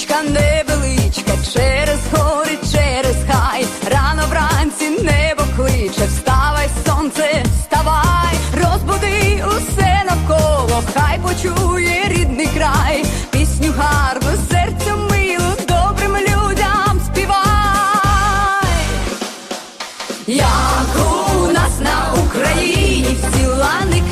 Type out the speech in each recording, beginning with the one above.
Річка невеличка, через гори, через хай, рано вранці небо кличе, вставай, сонце, вставай, розбуди усе навколо, хай почує рідний край, пісню гарну, серцю милу, добрим людям співай, як у нас на Україні всіла не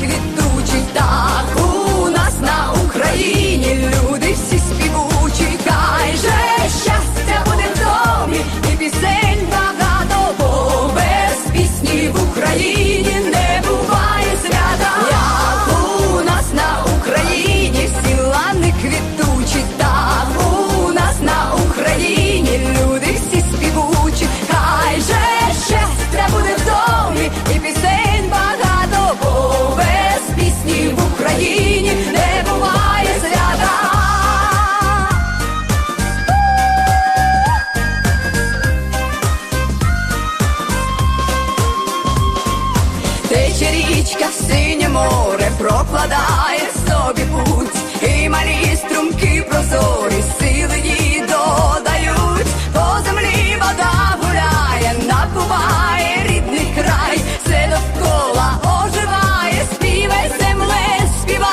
прокладає собі путь, і малі струмки прозорі, сили її додають, по землі вода гуляє, напуває рідний край, все довкола оживає, співай земле, співай.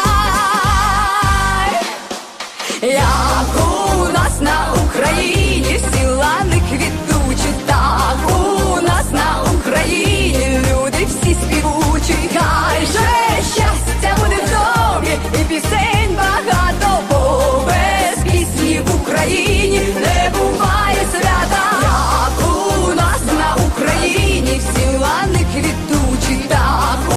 Я